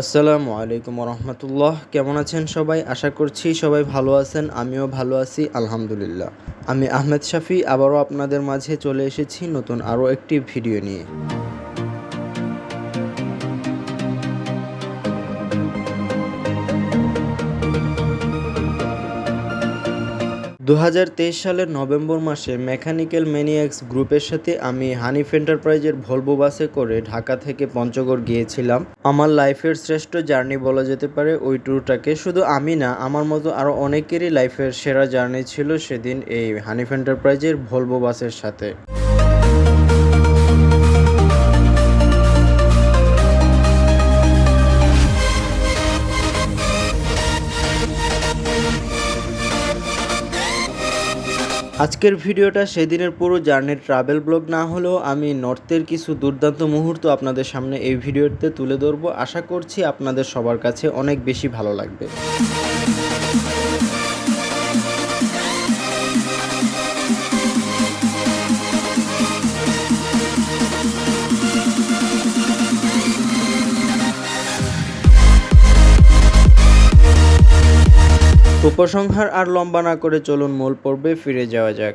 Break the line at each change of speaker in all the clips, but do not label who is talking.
আসসালামু আলাইকুম রহমতুল্লাহ কেমন আছেন সবাই? আশা করছি সবাই ভালো আছেন, আমিও ভালো আছি, আলহামদুলিল্লাহ। আমি আহমেদ শাফি, আবারও আপনাদের মাঝে চলে এসেছি নতুন আরও একটি ভিডিও নিয়ে। দু হাজার তেইশ সালের নভেম্বর মাসে মেকানিক্যাল ম্যানিয়াক্স গ্রুপের সাথে আমি হানিফ এন্টারপ্রাইজের ভলভো বাসে করে ঢাকা থেকে পঞ্চগড় গিয়েছিলাম। আমার লাইফের শ্রেষ্ঠ জার্নি বলা যেতে পারে ওই ট্যুরটাকে। শুধু আমি না, আমার মতো আরও অনেকেরই লাইফের সেরা জার্নি ছিল সেদিন এই হানিফ এন্টারপ্রাইজের ভলভো বাসের সাথে। আজকের ভিডিওটা সেদিনের পুরো জার্নির ট্রাভেল ব্লগ না হলেও আমি নর্থের কিছু দুর্দান্ত মুহূর্ত আপনাদের সামনে এই ভিডিওতে তুলে ধরবো। আশা করছি আপনাদের সবার কাছে অনেক বেশি ভালো লাগবে। উপসংহার আর লম্বা না করে চলুন মূল পর্বে ফিরে যাওয়া যাক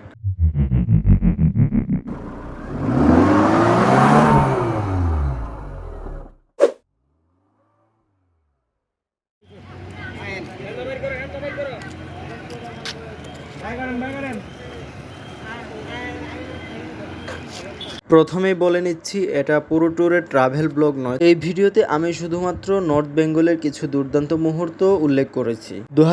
প্রথমেই বলে নিচ্ছি, এটা পুরো ট্যুরের ট্রাভেল ব্লগ নয়। এই ভিডিওতে আমি শুধুমাত্র নর্থ বেঙ্গলের কিছু দুর্দান্ত মুহূর্ত উল্লেখ করেছি। দু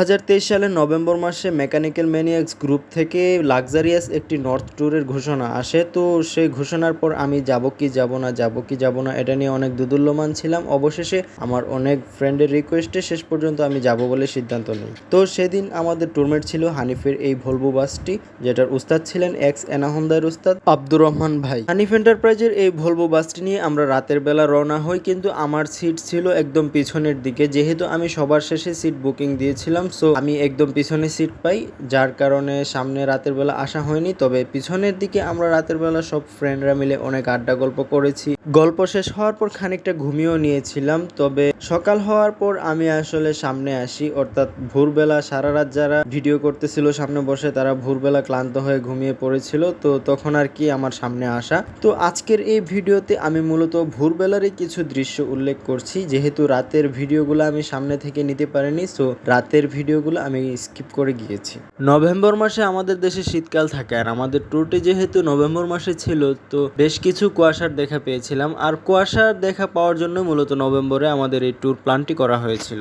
সালের নভেম্বর মাসে মেকানিক্যাল ম্যানিয়াক্স গ্রুপ থেকে লাক্সারিয়াস একটি নর্থ ট্যুরের ঘোষণা আসে। তো সেই ঘোষণার পর আমি যাব কি যাব না, যাব কি যাব না, এটা নিয়ে অনেক দুদুল্যমান ছিলাম। অবশেষে আমার অনেক ফ্রেন্ডের রিকোয়েস্টে শেষ পর্যন্ত আমি যাব বলে সিদ্ধান্ত নিই। তো সেদিন আমাদের টুরমেট ছিল হানিফের এই ভলভো বাসটি যেটার উস্তাদ ছিলেন এক্স এনাহন্দার উস্তাদ আব্দুর রহমান ভাই। হানিফ এন্টারপ্রাইজের এই ভলভো বাসটি নিয়ে আমরা রাতের বেলা রওনা হই, কিন্তু আমার সিট ছিল একদম পিছনের দিকে। যেহেতু আমি সবার শেষে সিট বুকিং দিয়েছিলাম সো আমি একদম পিছনে সিট পাই, যার কারণে সামনে রাতের বেলা আসা হয়নি। তবে পিছনের দিকে আমরা রাতের বেলা সব ফ্রেন্ডরা মিলে অনেক আড্ডা গল্প করেছি। গল্প শেষ হওয়ার পর খানিকটা ঘুমিয়েও নিয়েছিলাম, তবে সকাল হওয়ার পর আমি আসলে সামনে আসি। অর্থাৎ ভোরবেলা সারা রাত যারা ভিডিও করতেছিল সামনে বসে, তারা ভোরবেলা ক্লান্ত হয়ে ঘুমিয়ে পড়েছিল, তো তখন আর কি আমার সামনে আসা। তো আজকের এই ভিডিওতে আমি মূলত ভোরবেলারই কিছু দৃশ্য উল্লেখ করছি। যেহেতু রাতের ভিডিওগুলো আমি সামনে থেকে নিতে পারিনি সো রাতের ভিডিওগুলো আমি স্কিপ করে গিয়েছি। নভেম্বর মাসে আমাদের দেশে শীতকাল থাকে, আর আমাদের ট্যুরটি যেহেতু নভেম্বর মাসে ছিল, তো বেশ কিছু কুয়াশার দেখা পেয়েছিলাম। আর কুয়াশার দেখা পাওয়ার জন্য মূলত নভেম্বরে আমাদের এই ট্যুর প্ল্যানটি করা হয়েছিল।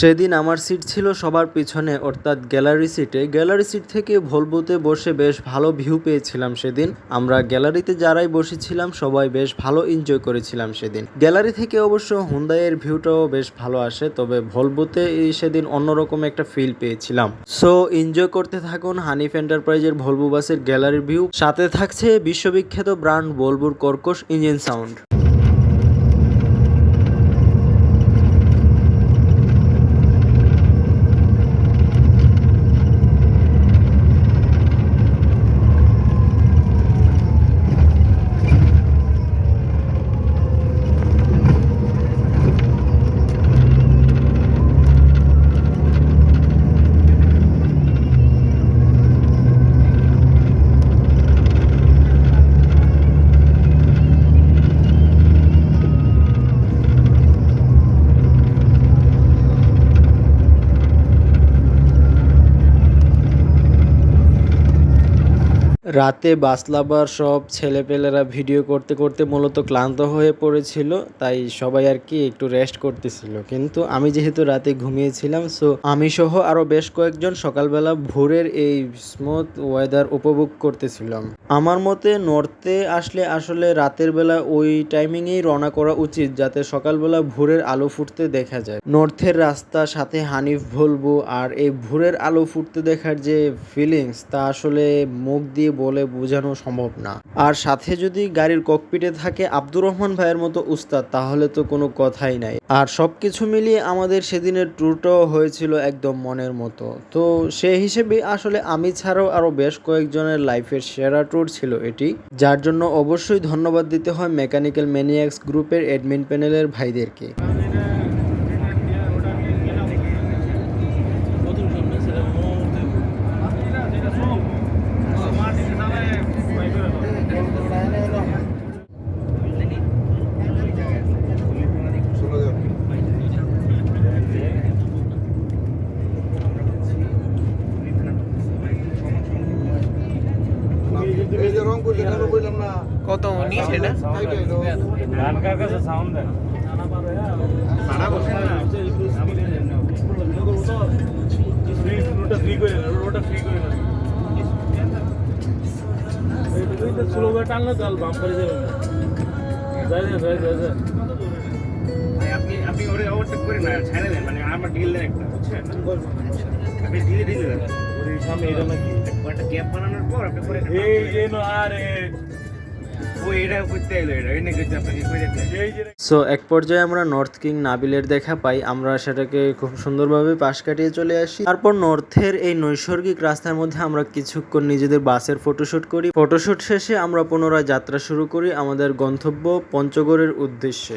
সেদিন আমার সিট ছিল সবার পিছনে, অর্থাৎ গ্যালারি সিটে গ্যালারি সিট থেকে ভলবোতে বসে বেশ ভালো ভিউ পেয়েছিলাম সেদিন। আমরা গ্যালারিতে যারাই বসেছিলাম, সবাই বেশ ভালো এনজয় করেছিলাম সেদিন। গ্যালারি থেকে অবশ্য হুন্দাইয়ের ভিউটাও বেশ ভালো আসে, তবে ভলবোতে এই সেদিন অন্যরকম একটা ফিল পেয়েছিলাম। সো এনজয় করতে থাকুন হানিফ এন্টারপ্রাইজের ভলভো বাসের গ্যালারির ভিউ সাথে থাকছে বিশ্ববিখ্যাত ব্র্যান্ড ভলভোর কর্কশ ইঞ্জিন সাউন্ড রাতে বাসলাবার সব ছেলেপেলেরা ভিডিও করতে করতে মূলত ক্লান্ত হয়ে পড়েছিল, তাই সবাই আর কি একটু রেস্ট করতেছিল। কিন্তু আমি যেহেতু রাতে ঘুমিয়েছিলাম সো আমি সহ আরও বেশ কয়েকজন সকালবেলা ভোরের এই স্মুথ ওয়েদার উপভোগ করতেছিলাম। আমার মতে নর্থে আসলে আসলে রাতের বেলা ওই টাইমিংয়েই রওনা করা উচিত, যাতে সকালবেলা ভোরের আলো ফুটতে দেখা যায়। নর্থের রাস্তা, সাথে হানিফ বলব আর এই ভোরের আলো ফুটতে দেখার যে ফিলিংস তা আসলে মুখ দিয়ে বলে বোঝানো সম্ভব না। আর সাথে যদি গাড়ির ককপিটে থাকে আব্দুর রহমান ভাইয়ের মতো উস্তাদ, তাহলে তো কোনো কথাই নাই। আর সবকিছু মিলিয়ে আমাদের সেদিনের ট্যুরটাও হয়েছিল একদম মনের মতো। তো সে হিসেবে আসলে আমি ছাড়াও আরও বেশ কয়েকজনের লাইফের সেরা ট্যুর ছিল এটি। যার জন্য অবশ্যই ধন্যবাদ দিতে হয় মেকানিক্যাল ম্যানিয়াক্স গ্রুপের অ্যাডমিন প্যানেলের ভাইদেরকে।
এইটা স্লো করে টানলে তাহলে বাম করে যাবে যাই যাই যাই যাই
আপনি আপনি ওরে ওভারটেক করে না ছেড়ে দেন মানে আমার ডিল একটা বুঝছেন? আপনি ঢিলে ঢিলে দেন
ওর সামনে এটা নাকি?
একটা গ্যাপ বানানোর পর আপনি করে
এই যে আরে
সো এক পর্যায়ে আমরা নর্থ কিং নাবিলের দেখা পাই। আমরা সেটাকে খুব সুন্দরভাবে পাশ কাটিয়ে চলে আসি। তারপর নর্থের এই নৈসর্গিক রাস্তার মধ্যে আমরা কিছুক্ষণ নিজেদের বাসের ফটোশুট করি। ফটোশুট শেষে আমরা পুনরায় যাত্রা শুরু করি আমাদের গন্তব্য পঞ্চগড়ের উদ্দেশ্যে।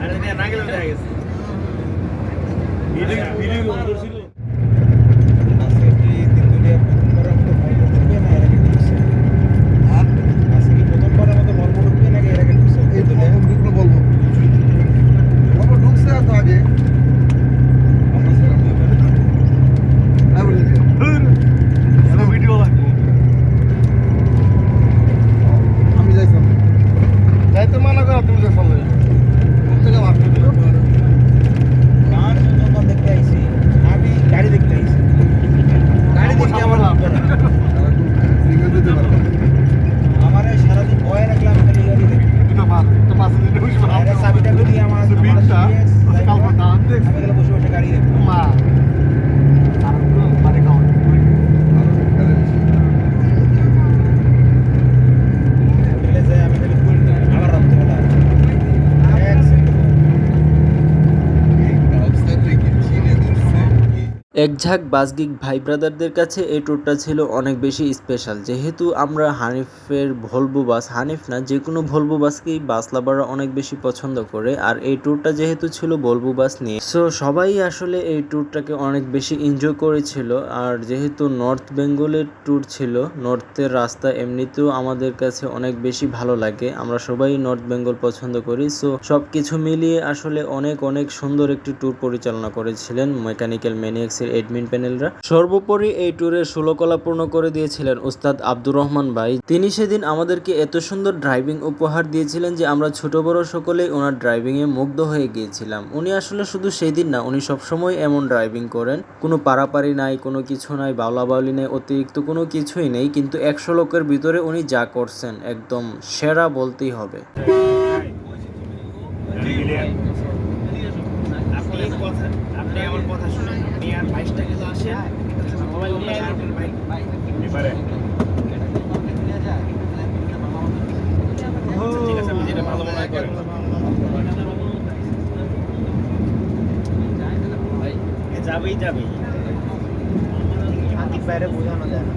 আরে না গেলে দেখা গেছে
আজকে কি তিন দুনিয়া প্রথমবারের মতো মর্ম ঢুকবে না এর আগে ঢুকছে? আজকে কি প্রথমবারের মতো মর্ম ঢুকবে নাকি এর আগে ঢুকছে?
এই তো এখন ঢুকলো বলব বলব ঢুকছে তো আগে
আমরা ছিলাম দুই বার।
হ্যাঁ বলেছি ভিডিও লাগবে আমি যাইতাম যাইতে মানা করা তুমি যে ফলে কোন থেকে ভাবতে দিল
গান যখন দেখতে আইছি, আমি গাড়ি দেখতে আইছি। গাড়ি দেখতে আমার লাগবে না।
সিঙ্গেল দিতে পারব
আমারে সারাদিন ভয়ে রাখলাম খালি গাড়ি দেখতে।
এটা বাদ তো মাসে দিতে বসে
বাইরে চাবিটা খুলি আমার আমার
বিটটা
CS
কালকে দাঁত দেখ
আমি গেলে বসে বসে গাড়ি দেখব
মা কারণ তো মানে খাওয়া
হোটেলে যাই আমি খালি ফুল আবার রাত্রেবেলা এক সেকেন্ড
এক ঝাঁক বাসগিক ভাই ব্রাদারদের কাছে এই ট্যুরটা ছিল অনেক বেশি স্পেশাল যেহেতু আমরা হানিফের ভলভো বাস, হানিফ না, যে কোনো ভলভো বাসকেই বাস লাভাররা অনেক বেশি পছন্দ করে। আর এই ট্যুরটা যেহেতু ছিল ভলভো বাস নিয়ে সো সবাই আসলে এই ট্যুরটাকে অনেক বেশি এনজয় করেছিল। আর যেহেতু নর্থ বেঙ্গলের ট্যুর ছিল নর্থের রাস্তা এমনিতেও আমাদের কাছে অনেক বেশি ভালো লাগে। আমরা সবাই নর্থ বেঙ্গল পছন্দ করি সো সব কিছু মিলিয়ে আসলে অনেক অনেক সুন্দর একটি ট্যুর পরিচালনা করেছিলেন মেকানিক্যাল ম্যানিয়াক্সের এডমিন প্যানেলরা সর্বোপরি এই ট্যুরের ষোলকলা পূর্ণ করে দিয়েছিলেন উস্তাদ আব্দুর রহমান ভাই। তিনি সেদিন আমাদেরকে এত সুন্দর ড্রাইভিং উপহার দিয়েছিলেন যে আমরা ছোট বড় সকলেই ওনার ড্রাইভিংয়ে মুগ্ধ হয়ে গিয়েছিলাম। উনি আসলে শুধু সেই দিন না, উনি সবসময় এমন ড্রাইভিং করেন। কোনো পারাপারি নাই, কোনো কিছু নাই বাউলা বাউলি নাই, অতিরিক্ত কোনো কিছুই নেই, কিন্তু একশো লোকের ভিতরে উনি যা করছেন, একদম সেরা বলতেই হবে
আপনি কথা আপনি আমার কথা শুনেন আপনি আর বাইশটা কিলো আসেন মোবাইল নিয়ে আসবেন ভাই
এবারে
ঠিক আছে আপনি যেটা ভালো মনে হয় করেন এ যাবেই যাবেই
বাইরে বোঝানো যায় না।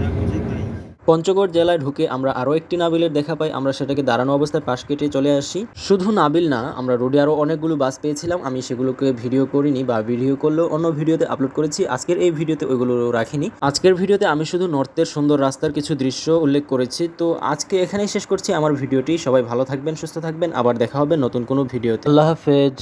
যা বুঝি তাই।
পঞ্চগড় জেলায় ঢুকে আমরা আরও একটি নাবিলের দেখা পাই। আমরা সেটাকে দাঁড়ানো অবস্থায় পাশ কেটে চলে আসি। শুধু নাবিল না আমরা রোডে আরও অনেকগুলো বাস পেয়েছিলাম। আমি সেগুলোকে ভিডিও করিনি বা ভিডিও করলেও অন্য ভিডিওতে আপলোড করেছি। আজকের এই ভিডিওতে ওইগুলো রাখিনি। আজকের ভিডিওতে আমি শুধু নর্থের সুন্দর রাস্তার কিছু দৃশ্য উল্লেখ করেছি। তো আজকে এখানেই শেষ করছি। আমার ভিডিওটি। সবাই ভালো থাকবেন সুস্থ থাকবেন। আবার দেখা হবে নতুন কোনো ভিডিওতে। আল্লাহ হাফেজ।